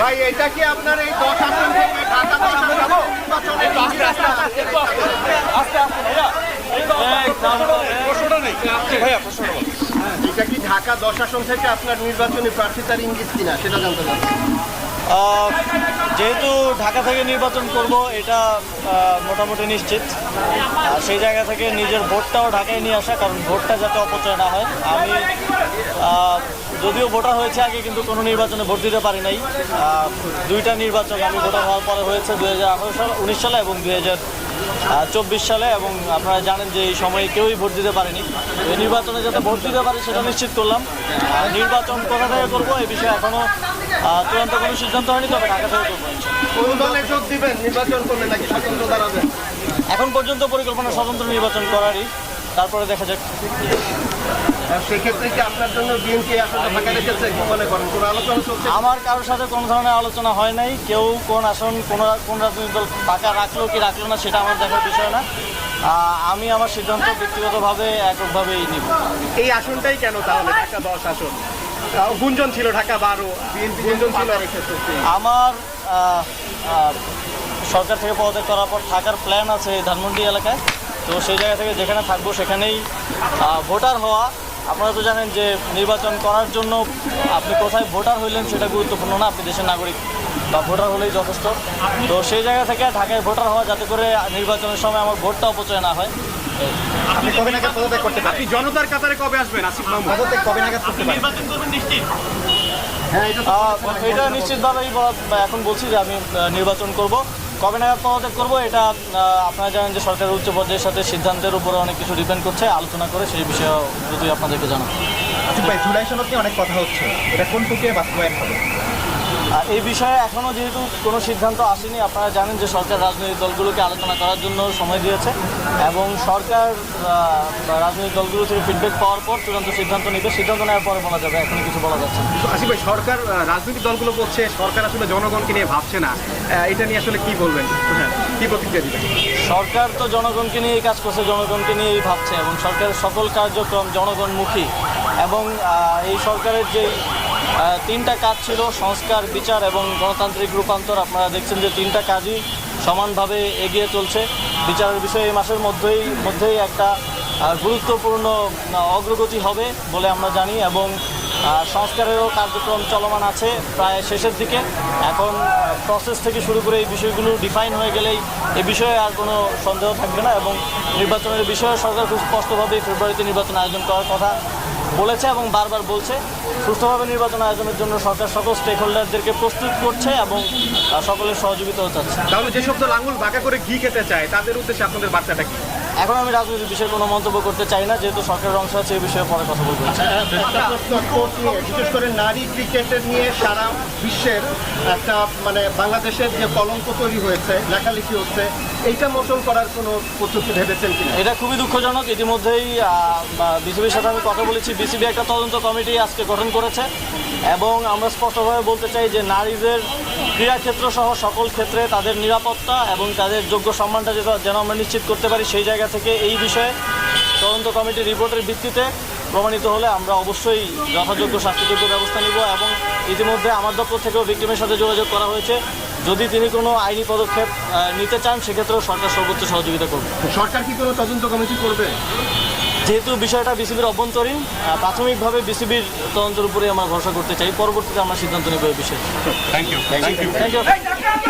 ভাই, এটা কি আপনার এই দশ আসন থেকে ঢাকা দশ বল। এটা কি ঢাকা দশ আসন থেকে আপনার নির্বাচনী প্রার্থিতার ইঙ্গিত কিনা সেটা জানতে চাচ্ছি যেহেতু ঢাকা থেকে নির্বাচন করব, এটা মোটামুটি নিশ্চিত। সেই জায়গা থেকে নিজের ভোটটাও ঢাকায় নিয়ে আসা, কারণ ভোটটা যাতে অপচয় না হয়। আমি যদিও ভোটার হয়েছে আগে, কিন্তু কোনো নির্বাচনে ভোট দিতে পারি নাই। দুইটা নির্বাচন আমি ভোটার হওয়ার পরে হয়েছে দু হাজার আঠারো সাল, উনিশ সালে এবং দু হাজার চব্বিশ সালে এবং আপনারা জানেন যে এই সময়ে কেউই ভোট দিতে পারেনি। এই নির্বাচনে যাতে ভোট দিতে পারে সেটা নিশ্চিত করলাম। আর নির্বাচন কোথা থেকে করব এই বিষয়ে এখনও চূড়ান্ত কোনো সিদ্ধান্ত হয়নি তবে ঢাকা থেকে করব এখন পর্যন্ত পরিকল্পনা স্বতন্ত্র নির্বাচন করারই। তারপরে দেখা যাক। সেক্ষেত্রে কি আপনার জন্য বিএনপি আসলে ফাঁকা রেখেছে মনে করেন? কোনো আলোচনা চলছে? আমার কারোর সাথে কোনো ধরনের আলোচনা হয় নাই। কেউ কোন আসন কোন কোন রাজনৈতিক দল ফাঁকা রাখল কি রাখল না সেটা আমার দেখার বিষয় না। আমি আমার সিদ্ধান্ত ব্যক্তিগতভাবে এককভাবেই নিব। এই আসনটাই কেন তাহলে ঢাকা দশ আসন? গুঞ্জন ছিল ঢাকা বারো বিএনপি গুঞ্জন ছিল আমার সরকার থেকে পদত্যাগ করার পর থাকার প্ল্যান আছে ধানমন্ডি এলাকায়। তো সেই জায়গা থেকে যেখানে থাকব সেখানেই ভোটার হওয়া। আপনারা তো জানেন যে নির্বাচন করার জন্য আপনি কোথায় ভোটার হইলেন সেটা গুরুত্বপূর্ণ না আপনি দেশের নাগরিক বা ভোটার হলেই যথেষ্ট। তো সেই জায়গা থেকে ঢাকায় ভোটার হওয়া যাতে করে নির্বাচনের সময় আমার ভোটটা অপচয় না হয়। আপনি কবে নাগাদ পদত্যাগ করতে আপনি জনতার কাতারে কবে আসবেন আসিফ মাহমুদ পদত্যাগ কবে নাগাদ করতে পারেন? হ্যাঁ এটা এটা নিশ্চিতভাবেই এখন বলছি যে আমি নির্বাচন করব। কবে নাগাদ পদত্যাগ করব এটা আপনারা জানেন যে সরকারের উচ্চ পর্যায়ের সাথে সিদ্ধান্তের উপরে অনেক কিছু ডিপেন্ড করছে, আলোচনা করে সেই বিষয়ে দ্রুতই আপনাদেরকে জানাব। আচ্ছা ভাই, জুলাই সনদ নিয়ে অনেক কথা হচ্ছে। এটা কোন প্রক্রিয়া বাস্তবায়ন হবে? এই বিষয়ে এখনও যেহেতু কোনো সিদ্ধান্ত আসেনি আপনারা জানেন যে সরকার রাজনৈতিক দলগুলোকে আলোচনা করার জন্য সময় দিয়েছে এবং সরকার রাজনৈতিক দলগুলো থেকে ফিডব্যাক পাওয়ার পর চূড়ান্ত সিদ্ধান্ত নেবে। সিদ্ধান্ত নেওয়ার পরে বলা যাবে এখন কিছু বলা যাচ্ছে আসিফ ভাই সরকার রাজনৈতিক দলগুলো বলছে সরকার আসলে জনগণকে নিয়ে ভাবছে না। এটা নিয়ে আসলে কি বলবেন? হ্যাঁ, কি প্রতিক্রিয়া দিবেন? সরকার তো জনগণকে নিয়েই কাজ করছে জনগণকে নিয়েই ভাবছে এবং সরকারের সকল কার্যক্রম জনগণমুখী এবং এই সরকারের যে তিনটা কাজ ছিল, সংস্কার, বিচার এবং গণতান্ত্রিক রূপান্তর। আপনারা দেখছেন যে তিনটা কাজই সমানভাবে এগিয়ে চলছে। বিচারের বিষয়ে এই মাসের মধ্যেই মধ্যেই একটা গুরুত্বপূর্ণ অগ্রগতি হবে বলে আমরা জানি এবং সংস্কারেরও কার্যক্রম চলমান আছে প্রায় শেষের দিকে। এখন প্রসেস থেকে শুরু করে এই বিষয়গুলো ডিফাইন হয়ে গেলেই এ বিষয়ে আর কোনো সন্দেহ থাকবে না এবং নির্বাচনের বিষয়ে সরকার খুব স্পষ্টভাবেই ফেব্রুয়ারিতে নির্বাচন আয়োজন করার কথা বলেছে এবং বারবার বলছে সুস্থভাবে নির্বাচন আয়োজনের জন্য সরকার সকল স্টেক হোল্ডারদেরকে প্রস্তুত করছে এবং সকলের সহযোগিতা চাচ্ছে। তাহলে যেসব দল আঙুল বাঁকা করে ঘি খেতে চায়, তাদের উদ্দেশ্যে আপনাদের বার্তাটা কি? এখন আমি রাজনৈতিক বিষয়ে কোনো মন্তব্য করতে চাই না যেহেতু সরকারের অংশ আছে এই বিষয়ে পরে কথা বলব। নিয়ে বিশেষ করে নারী ক্রিকেটের নিয়ে সারা বিশ্বের একটা মানে বাংলাদেশের যে কলঙ্ক তৈরি হয়েছে লেখালেখি হচ্ছে এইটা মোচন করার কোনো প্রস্তুতি ভেবেছেন কিনা? এটা খুবই দুঃখজনক। ইতিমধ্যেই বিসিবির সাথে আমি কথা বলেছি। বিসিবি একটা তদন্ত কমিটি আজকে গঠন করেছে। এবং আমরা স্পষ্টভাবে বলতে চাই যে নারীদের ক্রীড়াক্ষেত্র সহ সকল ক্ষেত্রে তাদের নিরাপত্তা এবং তাদের যোগ্য সম্মানটা যেন যেন আমরা নিশ্চিত করতে পারি সেই জায়গা থেকে এই বিষয়ে তদন্ত কমিটির রিপোর্টের ভিত্তিতে প্রমাণিত হলে আমরা অবশ্যই যথাযোগ্য শাস্তিযোগ্য ব্যবস্থা নিব এবং ইতিমধ্যে আমার দপ্তর থেকেও ভিক্টিমের সাথে যোগাযোগ করা হয়েছে। যদি তিনি কোনো আইনি পদক্ষেপ নিতে চান, সেক্ষেত্রেও সরকার সর্বোচ্চ সহযোগিতা করবে। সরকার কি কোনো তদন্ত কমিটি করবে? যেহেতু বিষয়টা বিসিবির অভ্যন্তরীণ প্রাথমিকভাবে বিসিবির তদন্তের উপরে আমরা ভরসা করতে চাই। পরবর্তীতে আমরা সিদ্ধান্ত নেব এই বিষয়ে। Thank you thank you thank you